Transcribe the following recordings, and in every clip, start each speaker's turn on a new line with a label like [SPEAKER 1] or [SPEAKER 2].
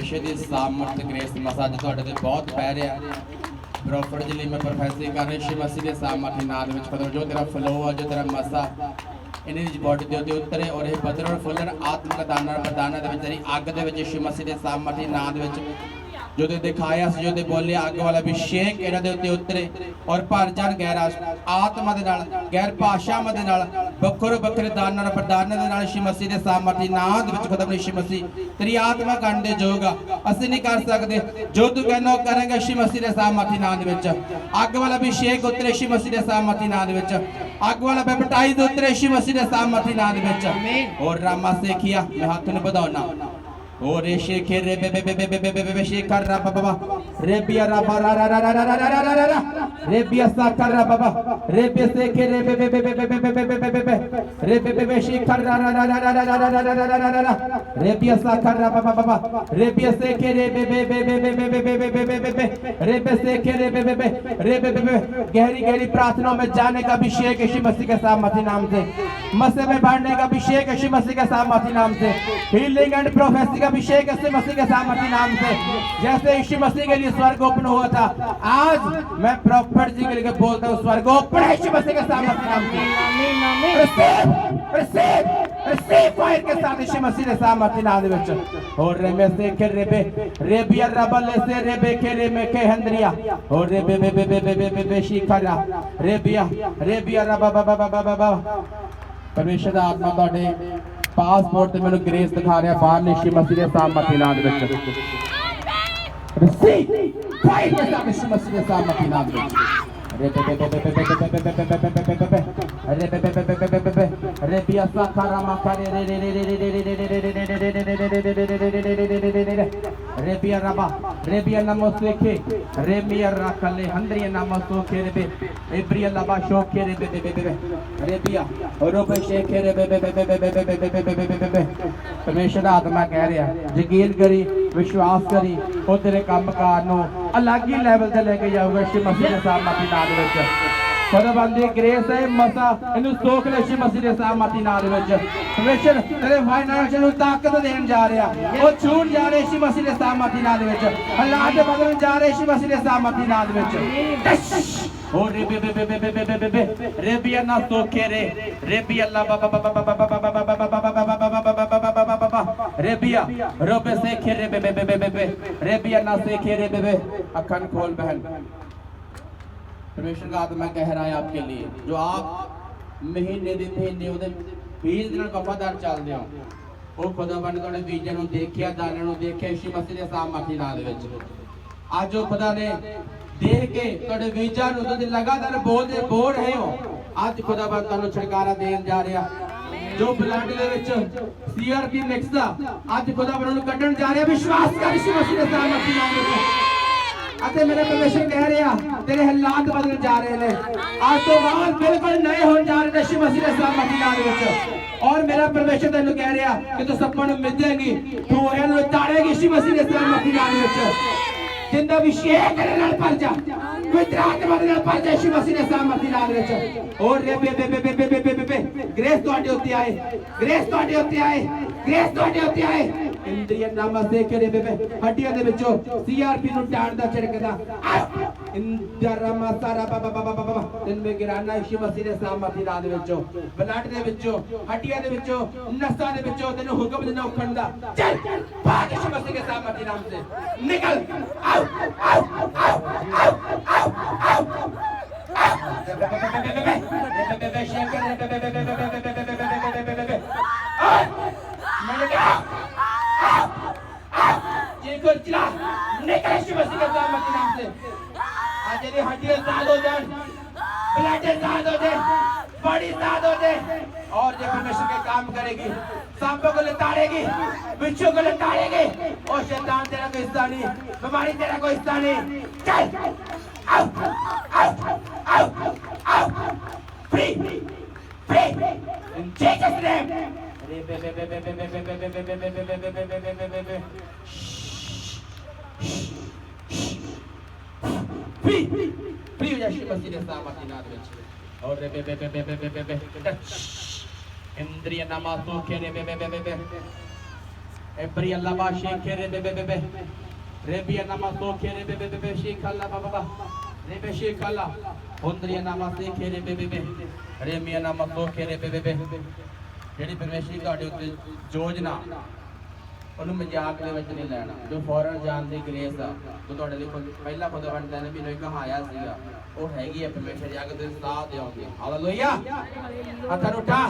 [SPEAKER 1] ਪਰਮੇਸ਼ਰ ਦੀ ਸਾਮਰਥ ਗ੍ਰੇਸ ਮਸਾਜ ਤੁਹਾਡੇ ਤੇ ਬਹੁਤ ਪੈ ਰਿਹਾ। ਪ੍ਰੋਫਟ ਜੀ ਮੈਂ ਪ੍ਰੋਫੈਸਰੀ ਕਰ ਰਿਹਾ ਸ਼ਿਵ ਮਸੀਹ ਦੇ ਸਾਮਰਥ ਨਾਮ ਵਿੱਚ ਖਤਮ ਜੋ ਤੇਰਾ ਫਲੋ ਆ, ਜੋ ਤੇਰਾ ਮਸਾ, ਇਹਨੇ ਵਿੱਚ ਬੋਡੀ ਦੇ ਉੱਤੇ ਉਤਰੇ ਔਰ ਇਹ ਬਦਲਣ ਫੁੱਲਣ ਆਤਮਿਕ ਦਾਨਾਂ ਪ੍ਰਦਾਨਾਂ ਦੇ ਵਿੱਚ ਤੇਰੀ ਅੱਗ ਦੇ ਵਿੱਚ ਸ਼ਿਵ ਮਸੀਹ ਦੇ ਸਾਮਰਥ ਨਾਮ ਵਿੱਚ ਜੋ ਤੇ ਦਿਖਾਇਆ ਸੀ ਜੋ ਤੇ ਬੋਲਿਆ ਅੱਗ ਵਾਲਾ ਅਭਿਸ਼ੇਕ ਇਹਨਾਂ ਦੇ ਉੱਤੇ ਉਤਰੇ ਔਰ ਭਰ ਜਾਣ ਗੈਰਾਜ ਆਤਮਾ ਦੇ ਨਾਲ ਗੈਰ ਭਾਸ਼ਾਵਾਂ ਦੇ ਨਾਲ ਵੱਖਰੇ ਵੱਖਰੇ ਦਾਨਾਂ ਨਾਲ ਪ੍ਰਦਾਨਾਂ ਦੇ ਨਾਲ ਮਸੀਹ ਦੇ ਸਾਮਰਥੀ ਦੇ ਵਿੱਚ ਖੁਦਾਮ ਯਿਸੂ ਮਸੀਹ ਤੇਰੀ ਆਤਮਾ ਕਰਨ ਦੇ ਯੋਗ ਅਸੀਂ ਨਹੀਂ ਕਰ ਸਕਦੇ ਜੋ ਤੂੰ ਕਹਿੰਦਾ ਉਹ ਕਰਾਂਗੇ ਯਿਸੂ ਮਸੀਹ ਦੇ ਸਾਮਰਥੀ ਨਾਮ ਦੇ ਵਿੱਚ ਅੱਗ ਵਾਲਾ ਅਭਿਸ਼ੇਕ ਉਤਰੇ ਯਿਸੂ ਮਸੀਹ ਦੇ ਸਾਮਰਥੀ ਨਾਮ ਦੇ ਵਿੱਚ ਅੱਗ ਵਾਲਾ ਬੈਪਟਾਈਜ਼ ਉਤਰੇ ਯਿਸੂ ਮਸੀਹ ਦੇ ਸਾਮਰਥੀ ਨਾਮ ਦੇ ਵਿੱਚ ਔਰ ਰਾਮਾ ਸੇਖਿਆ ਮੈਂ ਹੱਥ ਨੂੰ ਵਧਾਉਣਾ Ore şekere bebe bebe bebe bebe şekara baba. میں جانے کا بھی شیخی مسیح کے سہمتی نام سے جیسے مسیح کے لیے स्वर्ग ओपन हुआ था आज मैं प्रॉपर्ट जी के लिए बोलता हूँ स्वर्ग ओपन है के پاسپورٹ میرے گریس دکھا رہا ہے Sim! Vai, kita bersama bersama kita. ہمیشہ آتما رہی کری وشواس کری خود کام کا പരവന്തി ഗ്രേസേ മസ എന്നു സ്തോക്ലേശി മസിദേ സാമതിനാരി വെച്ച് വെച്ച് തരെ ഫൈനാൻഷ്യൽ താക്കത ദേൻ ജാരയാ ഓ ചൂൺ ജാരേശി മസിദേ സാമതിനാരി വെച്ച് അല്ലാഹ് ദേ ബദൻ ജാരേശി മസിദേ സാമതിനാരി വെച്ച് ഓ രബി ബി ബി ബി ബി ബി ബി ബി ബി രബി അന്ന സ്തോക്കേ രേ രബി അല്ലാ ബബ ബബ ബബ ബബ ബബ ബബ ബബ ബബ ബബ ബബ ബബ ബബ ബബ രബിയ റബ്ബ സേഖേ രബി ബി ബി ബി ബി ബി രബി അന്ന സേഖേ രബി ബി അക്കൻ കോൽ ബഹൻ ਪਰਮੇਸ਼ਰ ਦਾ ਆਤਮਾ ਕਹਿ ਰਹਾ ਹੈ ਆਪਕੇ ਲਈ ਜੋ ਆਪ ਮਹੀਨੇ ਦੇ ਮਹੀਨੇ ਉਹਦੇ ਬੀਜ ਨਾਲ ਵਫਾਦਾਰ ਚੱਲਦੇ ਹੋ। ਉਹ ਖੁਦਾਵੰਦ ਤੁਹਾਡੇ ਬੀਜਾਂ ਨੂੰ ਦੇਖਿਆ, ਦਾਣਿਆਂ ਨੂੰ ਦੇਖਿਆ ਸ਼ੀ ਮਸੀਹ ਦੇ ਸਾਹਮਣੇ ਮੱਖੀ ਦੇ ਵਿੱਚ। ਅੱਜ ਉਹ ਖੁਦਾ ਨੇ ਦੇਖ ਕੇ ਤੁਹਾਡੇ ਬੀਜਾਂ ਨੂੰ ਤੁਸੀਂ ਲਗਾਤਾਰ ਬੋਲਦੇ ਬੋਲ ਰਹੇ ਹੋ। ਅੱਜ ਖੁਦਾਵੰਦ ਤੁਹਾਨੂੰ ਛੁਟਕਾਰਾ ਦੇਣ ਜਾ ਰਿਹਾ। ਜੋ ਬਲੱਡ ਦੇ ਵਿੱਚ ਸੀਆਰਪੀ ਮਿਕਸ ਦਾ, ਅੱਜ ਖੁਦਾਵੰਦ ਨੂੰ ਕੱਢਣ ਜਾ ਰਿਹਾ। ਵਿਸ਼ਵਾਸ ਕਰ ਸ਼ੀ ਮਸੀਹ ਦੇ ਸਾਹਮਣੇ ਮੱਖੀ ਦੇ ਵਿੱਚ। ਅਤੇ ਮੇਰਾ ਪਰਮੇਸ਼ਰ ਕਹਿ ਰਿਹਾ, ਤੇਰੇ ਹਾਲਾਤ ਬਦਲਣ ਜਾ ਰਹੇ ਨੇ। ਅੱਜ ਤੋਂ ਬਾਅਦ ਬਿਲਕੁਲ ਨਏ ਹੋਣ ਜਾ ਰਹੇ ਨੇ ਯਿਸੂ ਮਸੀਹ ਦੇ ਇਸਲਾਮ ਮਦੀਨਾ ਦੇ ਵਿੱਚ। ਔਰ ਮੇਰਾ ਪਰਮੇਸ਼ਰ ਤੈਨੂੰ ਕਹਿ ਰਿਹਾ ਕਿ ਤੂੰ ਸੱਪਾਂ ਨੂੰ ਮਿੱਧੇਗੀ, ਤੂੰ ਇਹਨੂੰ ਤਾੜੇਗੀ ਯਿਸੂ ਮਸੀਹ ਦੇ ਇਸਲਾਮ ਮਦੀਨਾ ਦੇ ਵਿੱਚ। ਜਿੰਦਾ ਵਿਸ਼ੇਕ ਨਾਲ ਭਰ ਜਾ ਵਿਦਰਾਤ ਬਦਲ ਭਰ ਜਾ ਯਿਸੂ ਮਸੀਹ ਦੇ ਇਸਲਾਮ ਮਦੀਨਾ ਦੇ ਵਿੱਚ। ਔਰ ਰੇ, ਬੇ ਬੇ ਬੇ ਬੇ ਬੇ ਬੇ ਬੇ ਗ੍ਰੇਸ ਤੁਹਾਡੇ ਉੱਤੇ ਆਏ ਗ੍ਰੇਸ ਤੁਹਾਡੇ ਉੱਤੇ ਆਏ ਗ੍ਰੇਸ ਤੁਹਾਡੇ ਉੱਤੇ ਆਏ। اندریا نام سیکھرے بے بے ہٹیا دے بچو سی آر پی نو ٹاڑ دا چڑک دا اندریا رام سارا با با با با با با تن بے گرانا ایشی مسیر سامہ تیرا دے بچو بلاٹ دے بچو ہٹیا دے بچو نسا دے بچو تن حکم دے نو کھندا چل پاک ایشی مسیر سامہ تیرا دے نکل آو آو آو آو آو آو Ah! के नाम से आज यदि हड्डियां साल हो जाए ब्लड आजाद हो जाए बॉडी आजाद हो जाए और जब परमेश्वर के काम करेगी सांपों को लताड़ेगी बिच्छू को लताड़ेगी और शैतान तेरा कोई हिस्सा नहीं बीमारी तेरा कोई हिस्सा नहीं चल आओ आओ आओ आओ free free in Jesus name Piga Shivasini Samakinadevichi. Oh, rebe, be, be, be, be, be, be, be. Indriya Namasu Kere, be, be, be, be, be. Ebriya Lavashi Kere, be, be, be, be. Rebiya Namasu Kere, be, be, be, be, Shikala, ba, ba. Rebe Shikala. Undriya Namasu Kere, be, be, be. Remiya Namasu Kere, be, be, be. ਜਿਹੜੀ ਪਰਮੇਸ਼ਰ ਦੀ ਤੁਹਾਡੇ ਉੱਤੇ ਯੋਜਨਾ ਉਹਨੂੰ ਮਜ਼ਾਕ ਦੇ ਵਿੱਚ ਨਹੀਂ ਲੈਣਾ। ਜੋ ਫੌਰਨ ਜਾਣ ਦੀ ਗ੍ਰੇਸ ਆ ਜੋ ਤੁਹਾਡੇ ਲਈ ਖੁਦ- ਪਹਿਲਾ ਖੁਦਾਵੰਦ ਨੇ ਵੀ ਨੂੰ ਕਹਾਇਆ ਸੀਗਾ ਉਹ ਹੈਗੀ ਹੈ ਪਰਮੇਸ਼ਰ ਦੀ ਅਗਰ ਤੁਸੀਂ ਸਾਥ ਦਿਓਗੇ ਹਾਲੇਲੂਇਆ ਹੱਥਾਂ ਉਠਾ।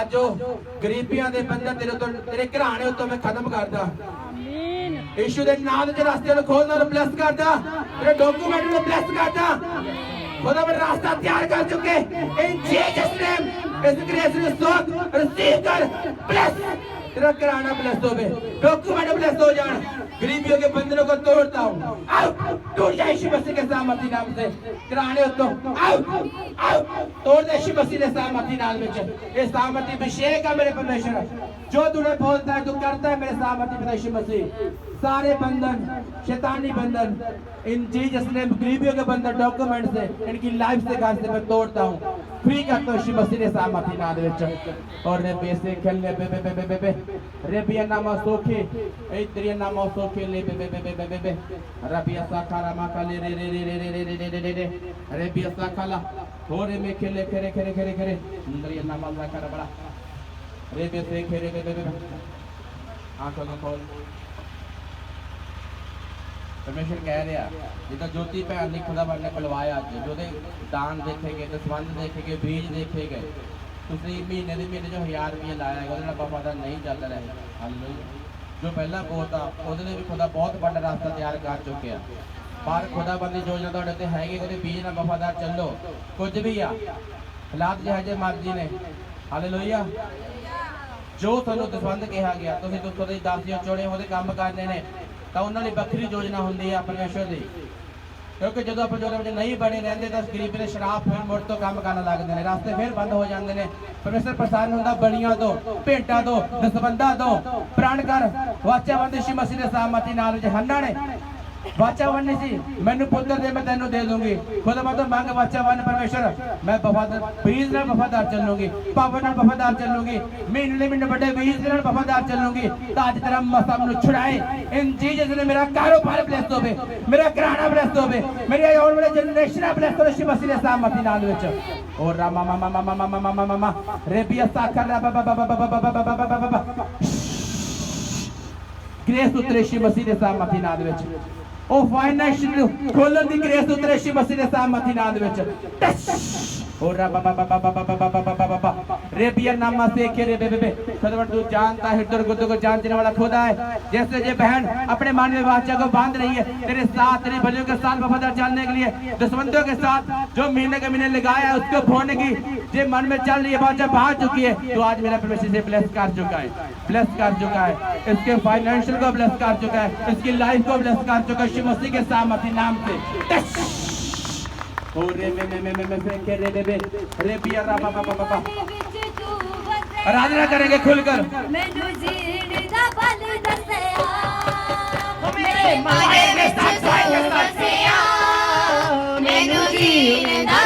[SPEAKER 1] ਅੱਜ ਉਹ ਗਰੀਬੀਆਂ ਦੇ ਬੰਧਨ ਤੇਰੇ ਤੋਂ ਤੇਰੇ ਘਰਾਣੇ ਉੱਤੋਂ ਮੈਂ ਖਤਮ ਕਰਦਾ। ਯੀਸ਼ੂ ਦੇ ਨਾਮ ਦੇ ਰਸਤੇ ਨੂੰ ਖੋਲਦਾ ਔਰ ਬਲੈਸ ਕਰਦਾ। ਤੇਰੇ ਡਾਕੂਮੈਂਟ ਨੂੰ ਬਲੈਸ ਕਰਦਾ। ਖੁਦਾ ਮੈਂ ਰਾਸਤਾ ਤਿਆਰ ਕਰ ਚੁੱਕੇ। ਇਨ ਜੀਸਸ ਨੇਮ ਇਸ ਗ੍ਰੇਸ ਨੂੰ ਸੋਖ ਰਿਸੀਵ ਕਰ। ਬਲੈਸ तेरा कराना ब्लेस होवे डॉक्यूमेंट ब्लेस हो जान गरीबियों के बंधनों को तोड़ता हूँ आओ टूट जाए यीशु मसीह के सामर्थ्य नाम से कराने तो आओ आओ तोड़ दे यीशु मसीह के सामर्थ्य नाम में ये सामर्थ्य अभिषेक है मेरे परमेश्वर جو تمہیں بولتا ہے تو کرتا ہے میرے صاحب یشو مسیح سارے بندن شیطانی بندن ان چیز اس نے غریبیوں کے بندن ڈاکومنٹ سے ان کی لائف سے گھر سے میں توڑتا ہوں فری کرتا ہوں یشو مسیح نے صاحب اپنی دے چاہتا اور نے پیسے کھلنے بے بے بے بے بے بے ربی نام سوکھے ایتری تیری نام سوکھے لے بے بے بے بے بے بے بے ربی اسا کھارا ما کھلے رے رے رے رے رے رے رے رے ربی اسا کھلا ہورے میں کھلے کھرے کھرے کھرے کھرے اندری یہ نام اللہ کا بڑا Repeat, repeat, repeat, repeat. ਆਂਖਾਂ ਨੂੰ ਖੋਲ ਪਰਮੇਸ਼ਰ ਕਹਿ ਰਿਹਾ ਜਿੱਦਾਂ ਜੋਤੀ ਭੈਣ ਨੇ ਖੁਦਾਵੰਦ ਨੇ ਬੁਲਵਾਇਆ ਅੱਜ ਜਿਹਦੇ ਦਾਨ ਦੇਖੇਗੇ ਤੇ ਸੰਬੰਧ ਦੇਖੇਗੇ ਬੀਜ ਦੇਖੇਗੇ ਤੁਸੀਂ ਮਹੀਨੇ ਦੇ ਮਹੀਨੇ ਜੋ 1000 ਰੁਪਏ ਲਾਇਆ ਹੈਗਾ ਉਹਦੇ ਨਾਲ ਬਾਬਾ ਦਾ ਨਹੀਂ ਚੱਲ ਰਿਹਾ ਹਾਲੇਲੂਇਆ ਜੋ ਪਹਿਲਾ ਬਹੁਤ ਆ ਉਹਦੇ ਲਈ ਵੀ ਖੁਦਾ ਬਹੁਤ ਵੱਡਾ ਰਸਤਾ ਤਿਆਰ ਕਰ ਚੁੱਕਿਆ। ਪਰ ਖੁਦਾਵੰਦ ਦੀ ਯੋਜਨਾ ਤੁਹਾਡੇ ਤੇ ਹੈਗੀ ਉਹਦੇ ਬੀਜ ਨਾਲ ਵਫਾਦਾਰ ਚੱਲੋ। ਕੁਝ ਵੀ ਆ ਹਾਲਾਤ ਜਿਹੇ ਮਰਜ਼ੀ ਨੇ। ਹਾਲੇਲੂਇਆ ਜੋ ਤੁਹਾਨੂੰ ਦਸਵੰਧ ਕਿਹਾ ਗਿਆ, ਤੁਸੀਂ ਦੁੱਖੋਂ ਦੇ ਦਾਸੀਆਂ ਚੋੜੇ ਉਹਦੇ ਕੰਮ ਕਰਨੇ ਨੇ, ਤਾਂ ਉਹਨਾਂ ਲਈ ਵੱਖਰੀ ਯੋਜਨਾ ਹੁੰਦੀ ਹੈ ਪਰਮੇਸ਼ਵਰ ਦੀ। ਕਿਉਂਕਿ ਜਦੋਂ ਆਪਾਂ ਯੋਜਨਾ ਵਿੱਚ ਨਹੀਂ ਬਣੇ ਰਹਿੰਦੇ, ਤਾਂ ਗਰੀਬ ਦੇ ਸ਼ਰਾਬ ਫਿਰ ਮੁੜ ਤੋਂ ਕੰਮ ਕਰਨ ਲੱਗਦੇ ਨੇ। ਰਸਤੇ ਫਿਰ ਬੰਦ ਹੋ ਜਾਂਦੇ ਨੇ। ਪਰਮੇਸ਼ਰ ਪ੍ਰਸੰਨ ਹੁੰਦਾ ਬੜੀਆਂ ਤੋਂ ਭੇਟਾਂ ਤੋਂ ਦਸਵੰਧਾਂ ਤੋਂ ਪ੍ਰਾਣ ਕਰ ਵਾਚਾ ਬੰਦੇ ਸ਼ੀ ਦੇ ਸਾਹਮਣੇ ਨਾਲ ਵਿੱਚ ਨੇ। ਵਾਚਾ ਵੰਨੀ ਸੀ ਮੈਨੂੰ ਪੁੱਤਰ ਦੇ ਮੈਂ ਤੈਨੂੰ ਦੇ ਦੂੰਗੀ ਖੁਦ ਮੈਂ ਤਾਂ ਮੰਗ ਵਾਚਾ ਵੰਨ ਪਰਮੇਸ਼ਰ ਮੈਂ ਵਫਾਦਾਰ ਬੀਜ ਨਾਲ ਵਫਾਦਾਰ ਚੱਲੂੰਗੀ ਪਾਵਨ ਨਾਲ ਵਫਾਦਾਰ ਚੱਲੂੰਗੀ ਮਹੀਨੇ ਦੇ ਮਹੀਨੇ ਵੱਡੇ ਬੀਜ ਨਾਲ ਵਫਾਦਾਰ ਚੱਲੂੰਗੀ ਤਾਂ ਅੱਜ ਤੇਰਾ ਮਸਾ ਮੈਨੂੰ ਛੁਡਾਏ ਇਨ ਜੀਸਸ ਨੇ ਮੇਰਾ ਕਾਰੋਬਾਰ ਬਲੈਸ ਹੋਵੇ ਮੇਰਾ ਘਰਾਣਾ ਬਲੈਸ ਹੋਵੇ ਮੇਰੀ ਆਉਣ ਵਾਲੀ ਜਨਰੇਸ਼ਨ ਬਲੈਸ ਹੋਵੇ ਸ਼ਿਵ ਮਸੀਹ ਦੇ ਸਾਹਮਣੇ ਨਾਲ ਵਿੱਚ ਓ ਰਾਮਾ ਮਾਮਾ ਮਾਮਾ ਮਾਮਾ ਮਾਮਾ ਮਾਮਾ ਰੇਬੀਆ ਸਾਖਰ ਰਾ ਬਾ ਬਾ ਬਾ ਬਾ ਬਾ ਬਾ ਬਾ ਬਾ ਬਾ ਬਾ ਗ੍ਰੇਸ ਉਤਰੇ ਸ਼ਿਵ ਮਸੀਹ ਦੇ ਸਾਹਮਣੇ ਨਾਲ ਦੇ ਵਿੱਚ ਉਹ ਫਾਈਨੈਂਸ਼ੀਅਲ ਖੋਲਣ ਦੀ ਕ੍ਰੇਸ ਤੋਂ ਉਤਰੇ ਸ਼ਿਵ ਸਿੰਘ ਸਾਹ ਮਥੀਨਾਦ ਵਿੱਚ ਟੱਚ ਹੋ ਰਾ ਬਾ ਬਾ ਬਾ ਬਾ ਬਾ ਬਾ ਬਾ ਬਾ ਬਾ ریبیل نامہ سے کے رے بے بے بے صدور تو جانتا ہے در گدو کو جان دینے والا خدا ہے جیسے یہ بہن اپنے مانوے بادشاہ کو باندھ رہی ہے، تیرے ساتھ، تیرے بھلیوں کے ساتھ وفادار چلنے کے لیے دشمندوں کے ساتھ جو مینے کے مینے لگایا ہے، اس کو بھونے کی یہ من میں چل رہی ہے، بادشاہ بہت چکی ہے، تو آج میرا پرمیشن سے بلیس کر چکا ہے، بلیس کر چکا ہے۔ اس کے فائنینشل کو بلیس کر چکا ہے، اس کی لائف کو بلیس کر چکا ہے شمسی کے سامتی نام سے۔ رے بے بے بے بے بے رے بے رے بے رے بیا را با با با با۔ आराधना करेंगे खुलकर
[SPEAKER 2] मैनू जीड़ी दा
[SPEAKER 1] बल दसया मेरे
[SPEAKER 2] माए दे साथ साथ दसया
[SPEAKER 3] मैनू जीड़ी दा